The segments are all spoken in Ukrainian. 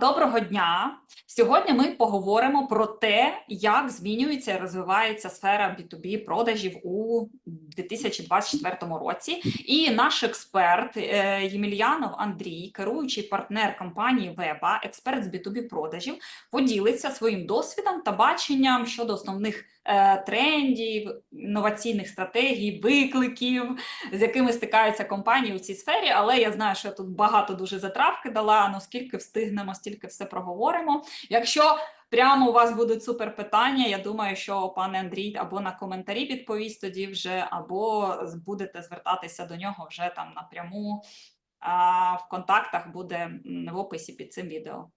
Доброго дня! Сьогодні ми поговоримо про те, як змінюється і розвивається сфера B2B продажів у 2024 році. І наш експерт е, Ємельянов Андрій, керуючий партнер компанії Веба, експерт з B2B продажів, поділиться своїм досвідом та баченням щодо основних е, трендів, інноваційних стратегій, викликів, з якими стикаються компанії у цій сфері. Але я знаю, що я тут багато дуже затравки дала. Ну скільки встигнемо, стільки все проговоримо. Якщо прямо у вас будуть супер питання, я думаю, що пане Андрій або на коментарі відповість тоді вже, або будете звертатися до нього вже там напряму. А, в контактах буде в описі під цим відео.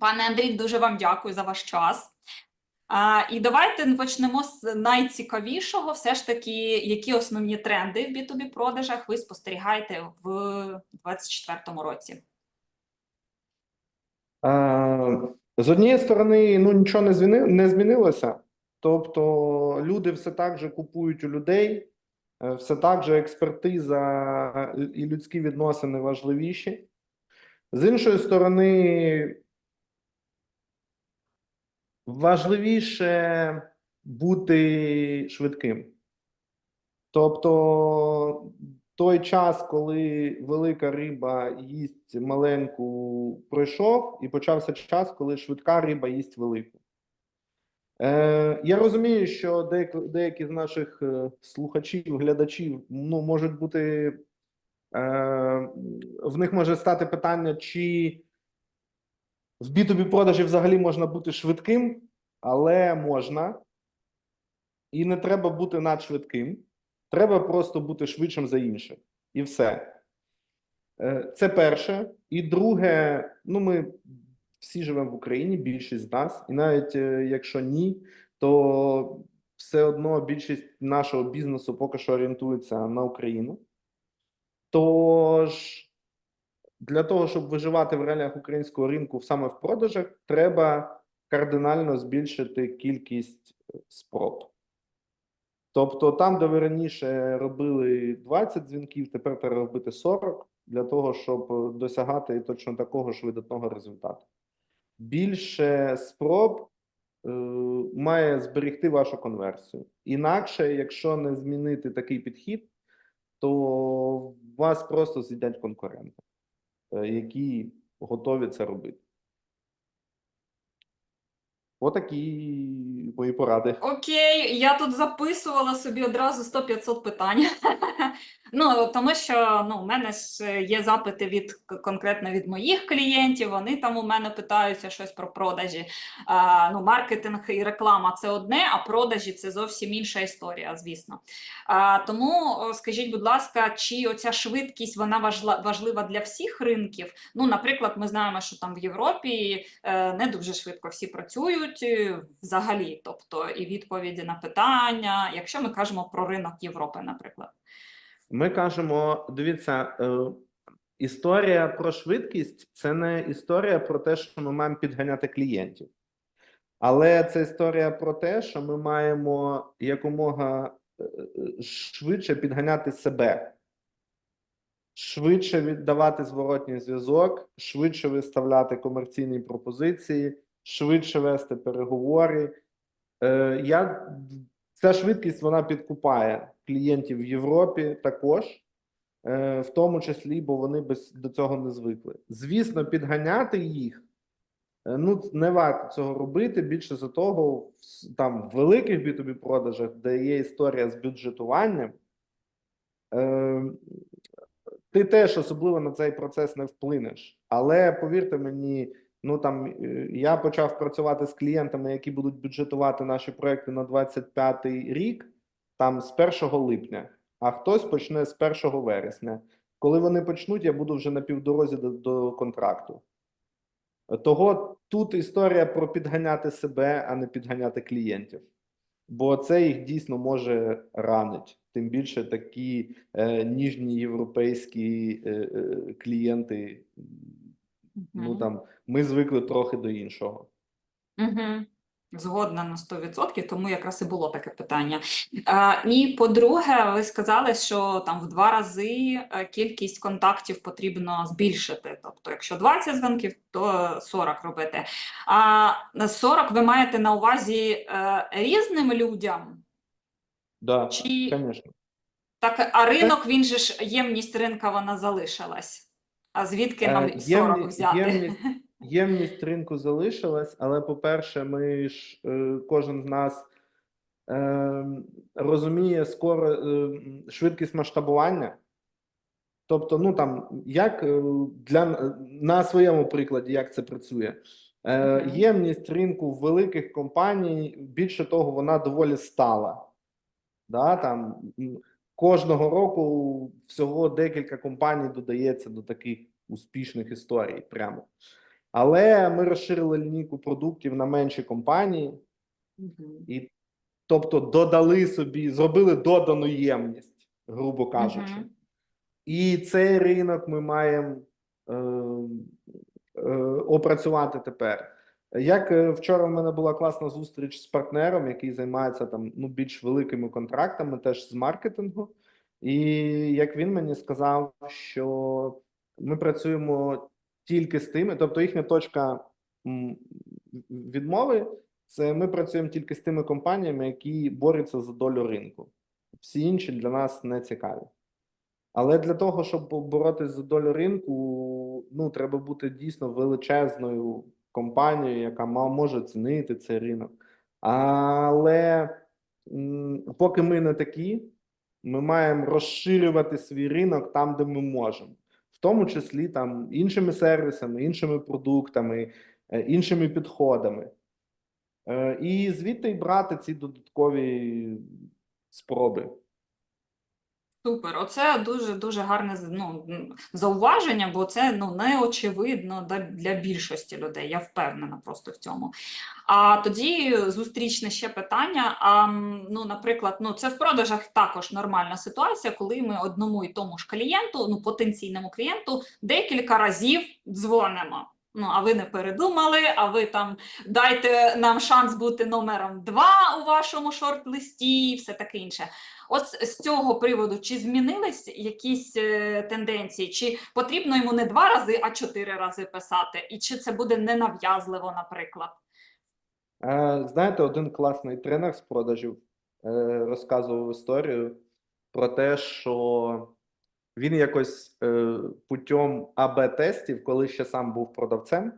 Пане Андрій, дуже вам дякую за ваш час. А, і давайте почнемо з найцікавішого. Все ж таки, які основні тренди в B2B продажах ви спостерігаєте в 2024 році? Е, З однієї сторони, ну нічого не зміни, не змінилося. Тобто люди все так же купують у людей, е, все так же експертиза і людські відносини важливіші. З іншої сторони, важливіше бути швидким. Тобто той час, коли велика риба їсть маленьку, пройшов, і почався час, коли швидка риба їсть велику. Е, я розумію, що деякі, деякі з наших е, слухачів, глядачів ну, можуть бути, е, в них може стати питання, чи в B2B продажі взагалі можна бути швидким, але можна. І не треба бути надшвидким. Треба просто бути швидшим за інших. І все. Е, Це перше. І друге, ну ми всі живемо в Україні, більшість з нас, і навіть е, якщо ні, то все одно більшість нашого бізнесу поки що орієнтується на Україну. Тож для того, щоб виживати в реаліях українського ринку саме в продажах, треба кардинально збільшити кількість е, спроб. Тобто, там, де ви раніше робили 20 дзвінків, тепер треба робити 40 для того, щоб е, досягати точно такого ж видатного результату. Більше спроб е, має зберегти вашу конверсію. Інакше, якщо не змінити такий підхід, то вас просто з'їдять конкуренти, е, які готові це робити. Отакі мої поради. Окей, я тут записувала собі одразу 100-500 питань. Ну, тому що ну, у мене ж є запити від конкретно від моїх клієнтів. Вони там у мене питаються щось про продажі. А, ну, маркетинг і реклама це одне, а продажі це зовсім інша історія, звісно. А, тому скажіть, будь ласка, чи оця швидкість вона важлива для всіх ринків? Ну, наприклад, ми знаємо, що там в Європі е, не дуже швидко всі працюють е, тобто і відповіді на питання, якщо ми кажемо про ринок Європи, наприклад. Ми кажемо: дивіться, е, історія про швидкість це не історія про те, що ми маємо підганяти клієнтів. Але це історія про те, що ми маємо якомога е, е, швидше підганяти себе, швидше віддавати зворотній зв'язок, швидше виставляти комерційні пропозиції, швидше вести переговори. Е, Я, ця швидкість вона підкупає клієнтів в Європі також, е, в тому числі, бо вони без, до цього не звикли. Звісно, підганяти їх. е, Ну, не варто цього робити. Більше за того, в там в великих B2B продажах, де є історія з бюджетуванням, е, ти теж особливо на цей процес не вплинеш. Але повірте мені, ну там е, я почав працювати з клієнтами, які будуть бюджетувати наші проекти на 25-й рік, там з 1 липня, а хтось почне з 1 вересня. Коли вони почнуть, я буду вже на півдорозі до, до контракту. Того тут історія про підганяти себе, а не підганяти клієнтів. Бо це їх дійсно може ранить. Тим більше такі е, ніжні європейські е, е, клієнти. Ну Мгм. там ми звикли трохи до іншого. Мгм. Згодна на 100%, тому якраз і було таке питання. А, і по-друге, ви сказали, що там в два рази е, кількість контактів потрібно збільшити. Тобто, якщо 20 дзвінків, то 40 робити. А на 40 ви маєте на увазі е, різним людям? Да, Чи звісно. так, а ринок, він же ж ємність ринка вона залишилась. А звідки нам Е, 40 взяти? ємність- Ємність ринку залишилась, але, по-перше, ми ж е, кожен з нас е, розуміє скоро е, швидкість масштабування. Тобто, ну там, як е, для на своєму прикладі, як це працює. Е, Ємність ринку великих компаній, більше того, вона доволі стала. Да, там кожного року всього декілька компаній додається до таких успішних історій прямо. Але ми розширили лінійку продуктів на менші компанії, і тобто додали собі, зробили додану ємність, грубо кажучи. І цей ринок ми маємо е, е, опрацювати тепер. Як е, вчора в мене була класна зустріч з партнером, який займається там ну більш великими контрактами, теж з маркетингу. І як він мені сказав, що ми працюємо тільки з тими, тобто їхня точка відмови, це ми працюємо тільки з тими компаніями, які борються за долю ринку. Всі інші для нас не цікаві. Але для того, щоб боротися за долю ринку, ну треба бути дійсно величезною компанією, яка може цінити цей ринок. Але поки ми не такі, ми маємо розширювати свій ринок там, де ми можемо, в тому числі там іншими сервісами, іншими продуктами, е, іншими підходами. Е, І звідти брати ці додаткові спроби. Супер, оце дуже дуже гарне ну, зауваження, бо це ну не очевидно для більшості людей. Я впевнена просто в цьому. А тоді зустрічне ще питання. А ну, наприклад, ну це в продажах також нормальна ситуація, коли ми одному і тому ж клієнту, ну потенційному клієнту, декілька разів дзвонимо. Ну, а ви не передумали, а ви там дайте нам шанс бути номером два у вашому шорт-листі і все таке інше. От з цього приводу, чи змінились якісь е, тенденції, чи потрібно йому не два рази, а чотири рази писати, і чи це буде ненав'язливо, наприклад? Е, Знаєте, один класний тренер з продажів е, розказував історію про те, що він якось е, путем АБ-тестів, коли ще сам був продавцем,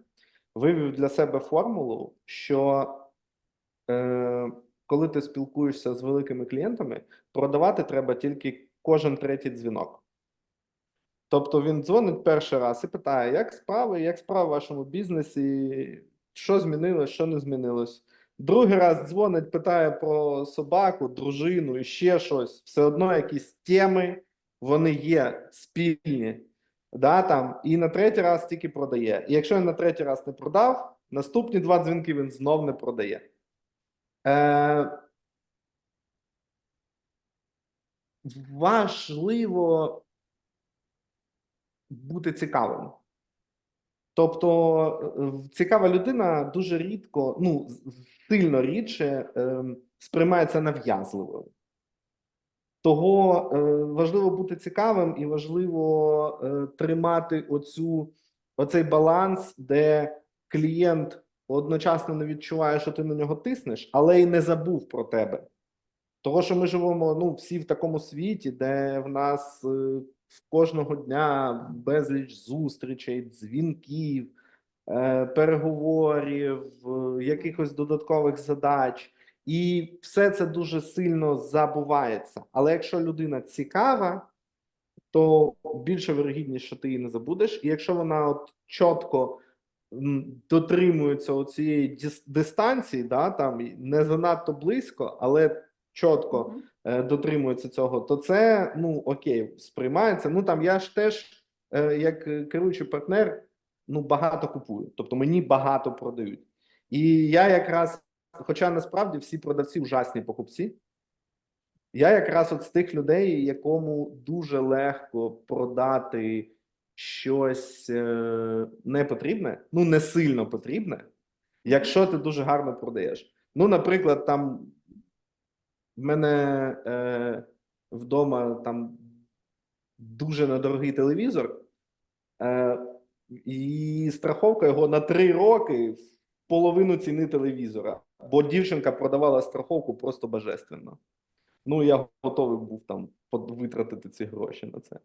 вивів для себе формулу, що е, коли ти спілкуєшся з великими клієнтами, продавати треба тільки кожен третій дзвінок. Тобто він дзвонить перший раз і питає, як справи, як справи в вашому бізнесі, що змінилось, що не змінилось. Другий раз дзвонить, питає про собаку, дружину і ще щось. Все одно якісь теми вони є спільні. Да, там, і на третій раз тільки продає. І якщо він на третій раз не продав, наступні два дзвінки він знов не продає. Е, важливо бути цікавим. Тобто, е, цікава людина дуже рідко, ну, сильно рідше ем, сприймається нав'язливою. Того е, важливо бути цікавим і важливо е, тримати оцю, оцей баланс, де клієнт одночасно не відчуває, що ти на нього тиснеш, але й не забув про тебе. Того, що ми живемо ну, всі в такому світі, де в нас е, кожного дня безліч зустрічей, дзвінків, переговорів, якихось додаткових задач. І все це дуже сильно забувається. Але якщо людина цікава, то більше вирогідність, що ти її не забудеш. І якщо вона от чітко дотримується цієї дистанції, да, там не занадто близько, але чітко е, дотримується цього, то це ну окей, сприймається. Ну там я ж теж, е, як керуючий партнер, ну багато купую. Тобто мені багато продають. І я якраз, хоча насправді всі продавці ужасні покупці, я якраз от з тих людей, якому дуже легко продати щось е, непотрібне, ну не сильно потрібне, якщо ти дуже гарно продаєш. Ну, наприклад, там в мене е, вдома там дуже недорогий телевізор, е, і страховка його на три роки в половину ціни телевізора. Бо дівчинка продавала страховку просто божественно. Ну, я готовий був там витратити ці гроші на це.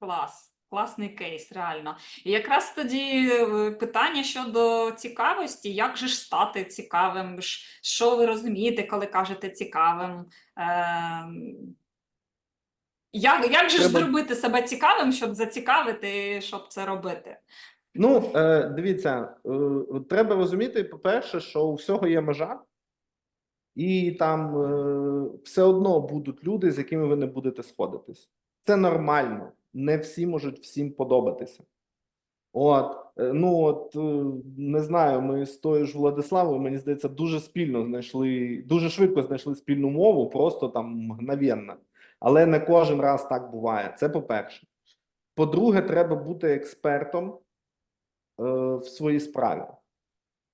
Клас. Класний кейс, реально. І якраз тоді е, питання щодо цікавості, як же ж стати цікавим? Що ви розумієте, коли кажете цікавим? Ем, Як, як же ж зробити себе цікавим, щоб зацікавити, щоб це робити? Ну, е, дивіться, е, треба розуміти, по-перше, що у всього є межа, і там е, все одно будуть люди, з якими ви не будете сходитись. Це нормально. Не всі можуть всім подобатися. От, ну от не знаю, ми з тою ж Владиславою, мені здається, дуже спільно знайшли, дуже швидко знайшли спільну мову, просто там мгновенно. Але не кожен раз так буває. Це по-перше. По-друге, треба бути експертом в своїй справі.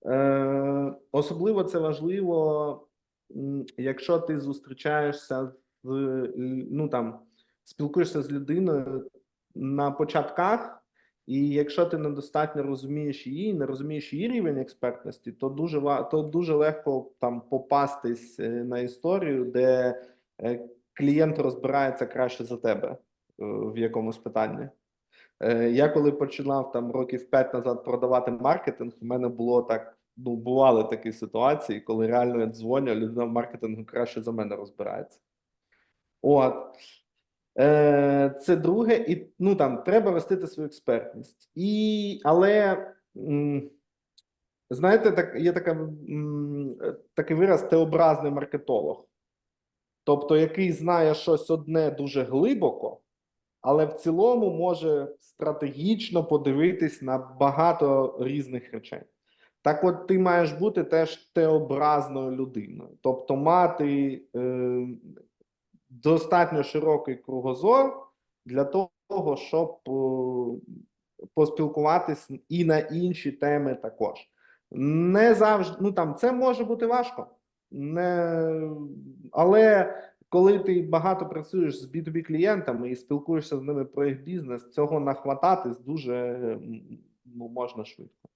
Е, особливо це важливо, якщо ти зустрічаєшся з е, ну там спілкуєшся з людиною на початках, і якщо ти недостатньо розумієш її, не розумієш її рівень експертності, то дуже то дуже легко там попастись е, на історію, де е, клієнт розбирається краще за тебе е, в якомусь питанні. Е, Я коли починав там років 5 назад продавати маркетинг, у мене було так. Ну, бували такі ситуації, коли реально я дзвоню, людина в маркетингу краще за мене розбирається. От. Е, це друге, і ну там треба ростити свою експертність. І, але знаєте, так, є така, такий вираз теобразний маркетолог. Тобто, який знає щось одне дуже глибоко, але в цілому може стратегічно подивитись на багато різних речей. Так, от ти маєш бути теж теобразною людиною, тобто мати е, достатньо широкий кругозор для того, щоб е, поспілкуватись і на інші теми також. Не завжди, ну там це може бути важко, не, але коли ти багато працюєш з B2B клієнтами і спілкуєшся з ними про їх бізнес, цього нахвататись дуже ну, можна швидко.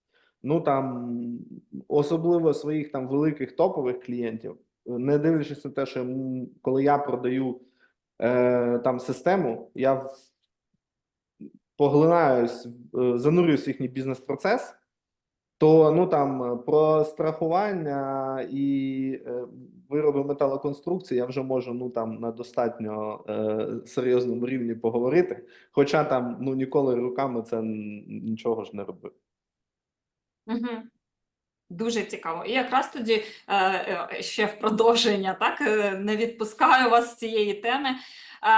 Ну там особливо своїх там великих топових клієнтів, не дивлячись на те, що коли я продаю е, там систему, я поглинаюсь, е, занурююсь в їхній бізнес-процес, то ну там е, про страхування і е, вироби металоконструкції я вже можу ну там на достатньо е, серйозному рівні поговорити. Хоча там ну ніколи руками це нічого ж не робив. Угу. Дуже цікаво. І якраз тоді е, е, ще в продовження, так е, не відпускаю вас з цієї теми. Е,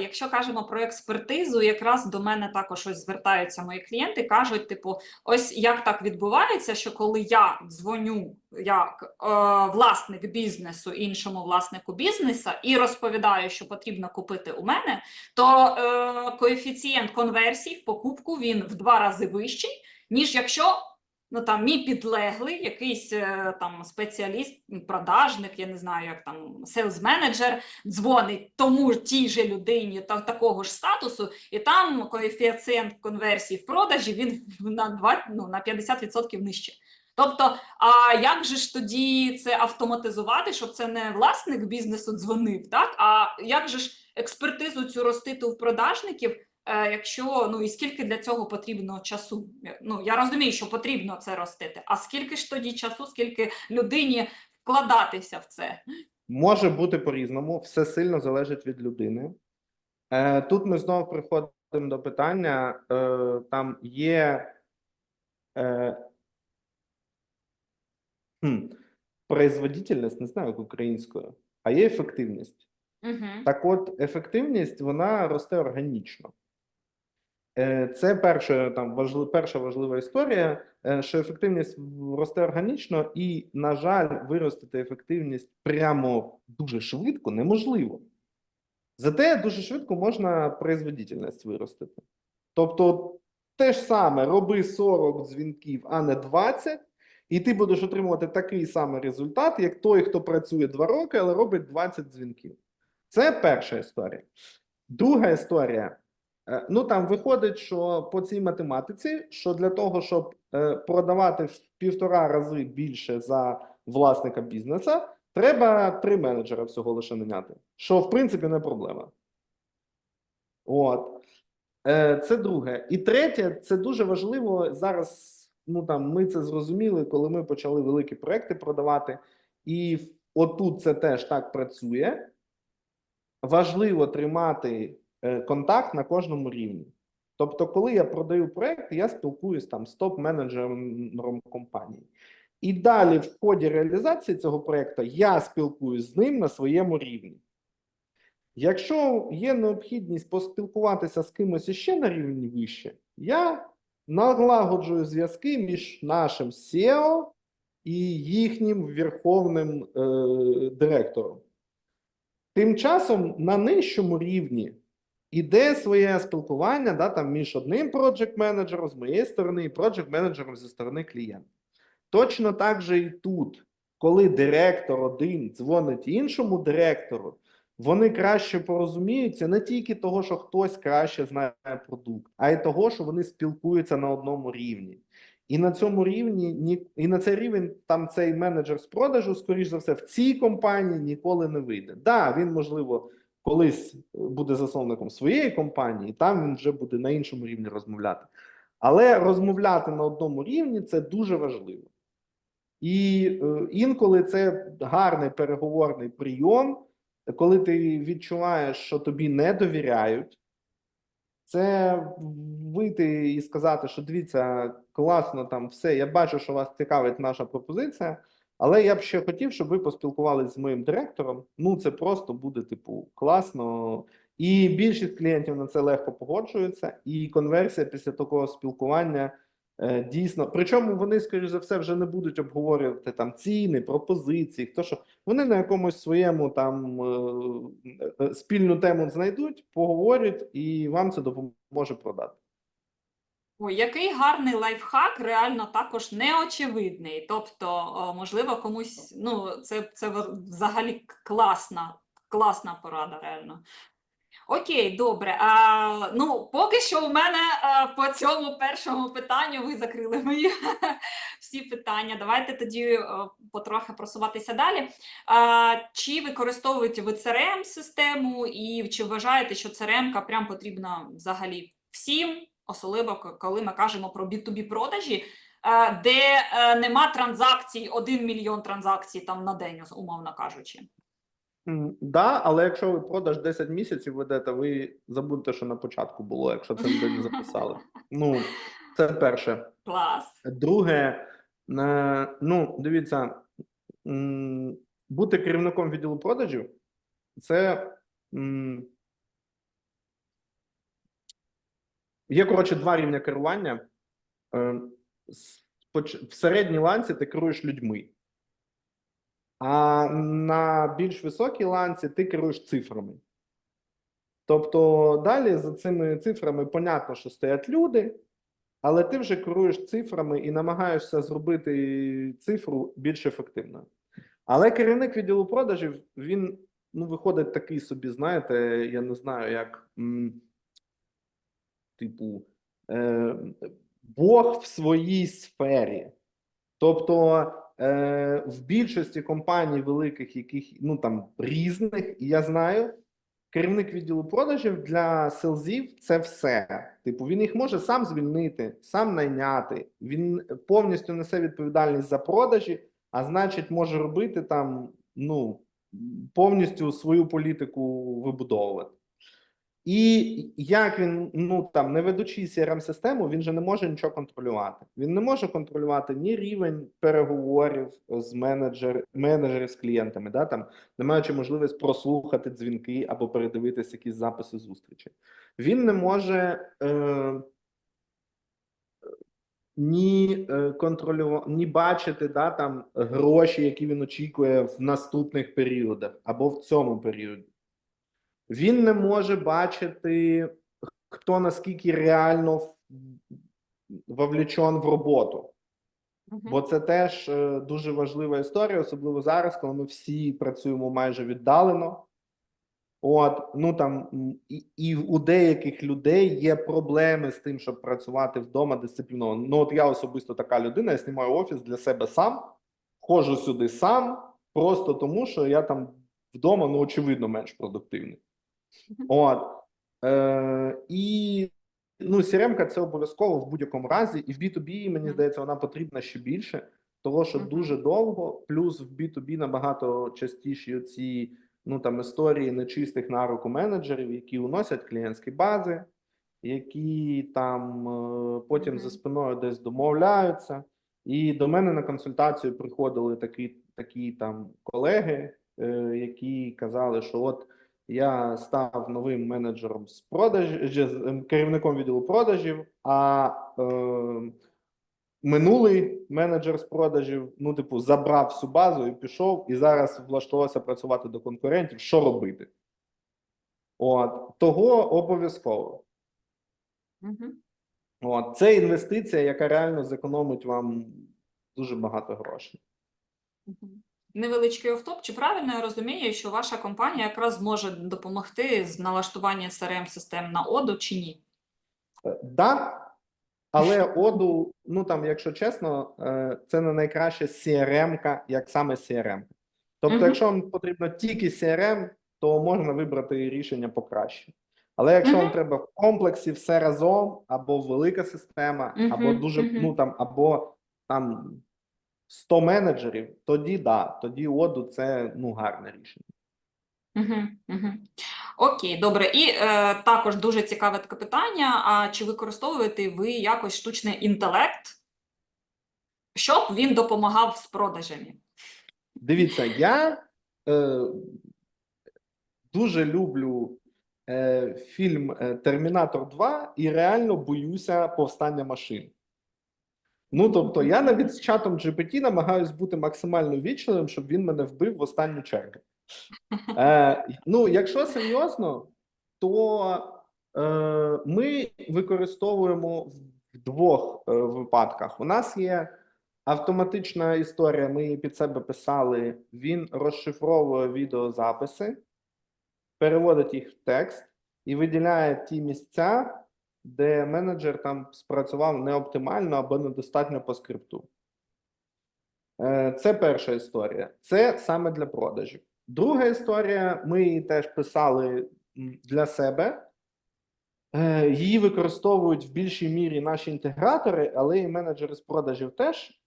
якщо кажемо про експертизу, якраз до мене також ось звертаються мої клієнти, кажуть: типу, ось як так відбувається, що коли я дзвоню як е, власник бізнесу іншому власнику бізнесу і розповідаю, що потрібно купити у мене, то е, коефіцієнт конверсії в покупку він в два рази вищий, ніж якщо ну там мій підлеглий, якийсь е, там спеціаліст, продажник, я не знаю, як там селс-менеджер, дзвонить тому тій же людині та такого ж статусу, і там коефіцієнт конверсії в продажі він на 2, ну, на 50% нижче. Тобто, а як же ж тоді це автоматизувати, щоб це не власник бізнесу дзвонив, так? А як же ж експертизу цю ростити у продажників? Е, якщо ну і скільки для цього потрібно часу? Ну я розумію, що потрібно це ростити. А скільки ж тоді часу, скільки людині вкладатися в це? Може бути по-різному, все сильно залежить від людини. Е, тут ми знову приходимо до питання: е, там є хм, производительність, не знаю як українською, а є ефективність. Угу. Так от, ефективність вона росте органічно. Е, Це перша, там, важлив, перша важлива історія, е, що ефективність росте органічно, і, на жаль, виростити ефективність прямо дуже швидко неможливо. Зате дуже швидко можна производительність виростити. Тобто, те ж саме, роби 40 дзвінків, а не 20, і ти будеш отримувати такий самий результат, як той, хто працює 2 роки, але робить 20 дзвінків. Це перша історія. Друга історія. Е, Ну там виходить, що по цій математиці, що для того, щоб е, продавати в півтора рази більше за власника бізнеса, треба три менеджера всього лише наняти, що в принципі не проблема. От. Е, Це друге. І третє, це дуже важливо зараз. Ну там ми це зрозуміли, коли ми почали великі проекти продавати, і отут це теж так працює. Важливо тримати контакт на кожному рівні. Тобто, коли я продаю проект, я спілкуюсь там з топ-менеджером компанії. І далі, в ході реалізації цього проекту, я спілкуюсь з ним на своєму рівні. Якщо є необхідність поспілкуватися з кимось іще на рівні вище, я налагоджую зв'язки між нашим SEO і їхнім верховним е, директором. Тим часом на нижчому рівні іде своє спілкування да, там, між одним project менеджером з моєї сторони і project менеджером зі сторони клієнта. Точно так же і тут, коли директор один дзвонить іншому директору, вони краще порозуміються не тільки того, що хтось краще знає продукт, а й того, що вони спілкуються на одному рівні. І на цьому рівні ні, і на цей рівень там цей менеджер з продажу, скоріш за все, в цій компанії ніколи не вийде. Да, він можливо колись буде засновником своєї компанії, там він вже буде на іншому рівні розмовляти. Але розмовляти на одному рівні це дуже важливо. І е, інколи це гарний переговорний прийом, коли ти відчуваєш, що тобі не довіряють. Це вийти і сказати, що дивіться, класно там все. Я бачу, що вас цікавить наша пропозиція, але я б ще хотів, щоб ви поспілкувалися з моїм директором. Ну, це просто буде, типу, класно. І більшість клієнтів на це легко погоджуються, і конверсія після такого спілкування е, дійсно. Причому вони, скоріш за все, вже не будуть обговорювати там ціни, пропозиції, хто що. Вони на якомусь своєму там е, е, спільну тему знайдуть, поговорять, і вам це допоможе продати. Ой, який гарний лайфхак, реально також неочевидний. Тобто, можливо, комусь, ну, це, це взагалі класна, класна порада, реально. Окей, добре. А, ну, поки що у мене а, по цьому першому питанню ви закрили мої всі питання. Давайте тоді е, потрохи просуватися далі. А, чи використовуєте ви crm систему і чи вважаєте, що crm прям потрібна взагалі всім, особливо коли ми кажемо про B2B продажі, е, де е, нема транзакцій, 1 мільйон транзакцій там на день, умовно кажучи. Да, але якщо ви продаж 10 місяців ведете, ви забудьте, що на початку було, якщо це не записали. Ну, це перше. Клас. Друге, е, ну, дивіться, бути керівником відділу продажів це є, коротше, два рівня керування. Е, В середній ланці ти керуєш людьми. А на більш високій ланці ти керуєш цифрами. Тобто далі за цими цифрами понятно, що стоять люди, але ти вже керуєш цифрами і намагаєшся зробити цифру більш ефективною. Але керівник відділу продажів він ну, виходить такий собі, знаєте, я не знаю, як типу е, Бог в своїй сфері. Тобто е, в більшості компаній великих, яких ну там різних, і я знаю, керівник відділу продажів для селзів це все. Tипу, він їх може сам звільнити, сам найняти. Він повністю несе відповідальність за продажі, а значить, може робити там ну повністю свою політику вибудовувати. І як він ну там не ведучи crm систему він же не може нічого контролювати. Він не може контролювати ні рівень переговорів з менеджер, менеджерів з клієнтами, да там не маючи можливість прослухати дзвінки або передивитися якісь записи зустрічі. Він не може е, ні е, контролювати, ні бачити да, там гроші, які він очікує в наступних періодах або в цьому періоді. Він не може бачити, хто наскільки реально в- вовлечен в роботу. Мгм. Бо це теж е, дуже важлива історія, особливо зараз, коли ми всі працюємо майже віддалено. От, ну там і, і у деяких людей є проблеми з тим, щоб працювати вдома дисципліновано. Ну, от я особисто така людина, я знімаю офіс для себе сам, ходжу сюди сам, просто тому, що я там вдома, ну, очевидно, менш продуктивний. От. Е, і ну, CRM це обов'язково в будь-якому разі, і в B2B, мені здається, вона потрібна ще більше, того що дуже довго, плюс в B2B набагато частіші ці ну там історії нечистих на руку менеджерів, які уносять клієнтські бази, які там е, потім за спиною десь домовляються. І до мене на консультацію приходили такі, такі там колеги, е, які казали, що от я став новим менеджером з продажів, ем, керівником відділу продажів, а е, минулий менеджер з продажів, ну, типу, забрав всю базу і пішов, і зараз влаштувався працювати до конкурентів. Що робити? От того обов'язково. Мгм. От це інвестиція, яка реально зекономить вам дуже багато грошей. Мгм. Невеличкий офтоп. Чи правильно я розумію, що ваша компанія якраз зможе допомогти з налаштуванням crm систем на оду чи ні? Е, Да, але оду, ну там, якщо чесно, е, це не найкраща CRM-ка, як саме CRM. Тобто, Мгм. якщо вам потрібно тільки CRM, то можна вибрати рішення покраще. Але якщо вам треба в комплексі все разом, або велика система, або Мгм, дуже мгм. ну там, або там 100 менеджерів, тоді да, тоді оду це ну гарне рішення. Окей, добре. І е, також дуже цікаве таке питання: а чи використовуєте ви якось штучний інтелект, щоб він допомагав з продажами? Дивіться, я е, дуже люблю е, фільм е, Термінатор 2 і реально боюся повстання машин. Ну, тобто, я навіть з чатом GPT намагаюсь бути максимально вічливим, щоб він мене вбив в останню чергу. Е, ну, якщо серйозно, то е, ми використовуємо в двох е, випадках. У нас є автоматична історія, ми її під себе писали. Він розшифровує відеозаписи, переводить їх в текст і виділяє ті місця, де менеджер там спрацював неоптимально або недостатньо по скрипту. Е, Це перша історія. Це саме для продажів. Друга історія, ми її теж писали для себе. Е, Її використовують в більшій мірі наші інтегратори, але і менеджери з продажів теж.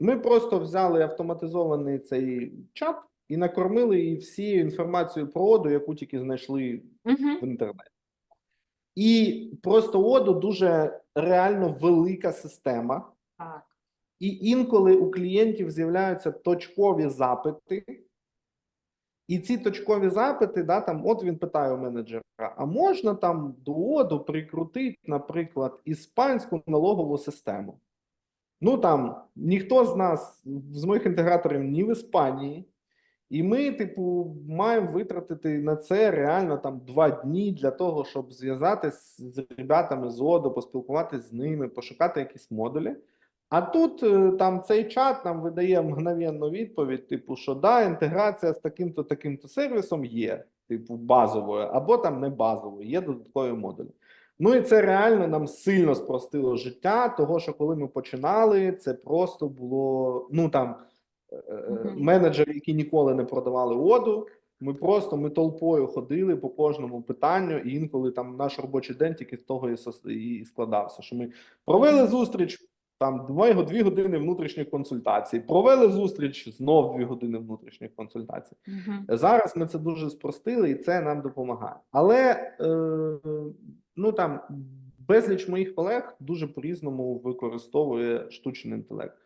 Ми просто взяли автоматизований цей чат і накормили її всією інформацією про оду, яку тільки знайшли Мгм. в інтернеті. І просто оду дуже реально велика система. Так. І інколи у клієнтів з'являються точкові запити, і ці точкові запити, да, там, от він питає у менеджера: а можна там до оду прикрутити, наприклад, іспанську налогову систему? Ну там ніхто з нас, з моїх інтеграторів, ні в Іспанії, і ми, типу, маємо витратити на це реально там два дні для того, щоб зв'язатись з ребятами з ОДО, поспілкуватись з ними, пошукати якісь модулі. А тут е, там цей чат нам видає мгновенну відповідь: типу, що да, інтеграція з таким-то таким-то сервісом є, типу, базовою, або там не базовою, є додаткові модулі. Ну і це реально нам сильно спростило життя, того що коли ми починали, це просто було ну там. Менеджери, які ніколи не продавали воду. Ми просто ми толпою ходили по кожному питанню, і інколи там наш робочий день тільки з того і, складався. Що ми провели зустріч, там дві, години внутрішніх консультацій, провели зустріч, знов дві години внутрішніх консультацій. Мгм. Зараз ми це дуже спростили, і це нам допомагає. Але е, ну там безліч моїх колег дуже по-різному використовує штучний інтелект.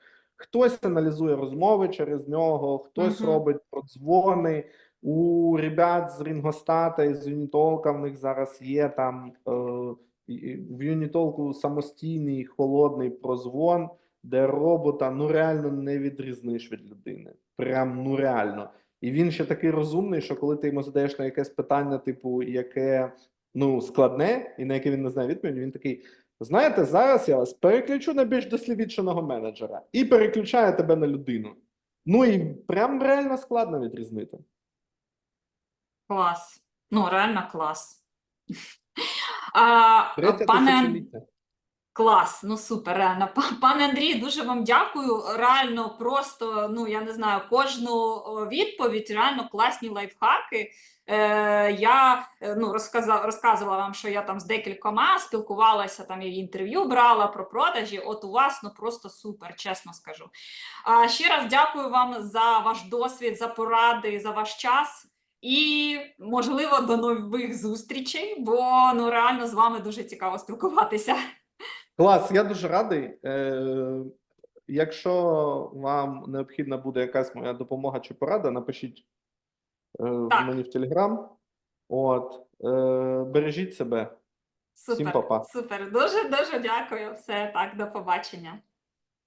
Хтось аналізує розмови через нього, хтось Мгм. робить продзвони. У ребят з Рінгостата і з Юнітолка в них зараз є там е, в Юнітолку самостійний холодний прозвон, де робота ну реально не відрізниш від людини. Прям ну реально. І він ще такий розумний, що коли ти йому задаєш на якесь питання, типу, яке ну складне, і на яке він не знає відповідь, він такий: Знаєте, зараз я вас переключу на більш досвідченого менеджера і переключаю тебе на людину. Ну і прям реально складно відрізнити. Клас. Ну, реально клас. А, пане, тисячоліття. Клас, ну супер, реально. Пане Андрій, дуже вам дякую. Реально, просто, ну я не знаю, кожну відповідь, реально класні лайфхаки. Е, я е, ну, розказала, розказувала вам, що я там з декількома спілкувалася, там і інтерв'ю брала про продажі. От у вас ну просто супер, чесно скажу. А ще раз дякую вам за ваш досвід, за поради, за ваш час. І можливо до нових зустрічей, бо ну реально з вами дуже цікаво спілкуватися. Клас, я дуже радий. Е, якщо вам необхідна буде якась моя допомога чи порада, напишіть е, Так. мені в Телеграм. От, е, бережіть себе. Супер, па-па. супер. Дуже дуже дякую. Все так, до побачення.